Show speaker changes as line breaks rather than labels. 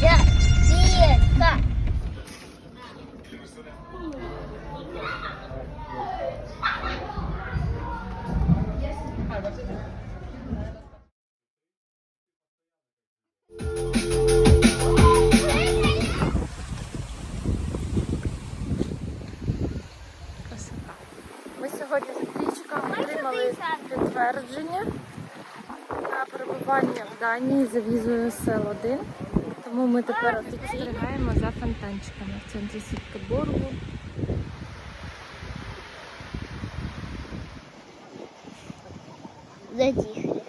Зірка. Ми сьогодні з Андрійчиком отримали підтвердження на перебування в Данії за візою сел 1 Тому ми тепер спостерігаємо за фонтанчиками в центрі Сіткеборгу.
Затих.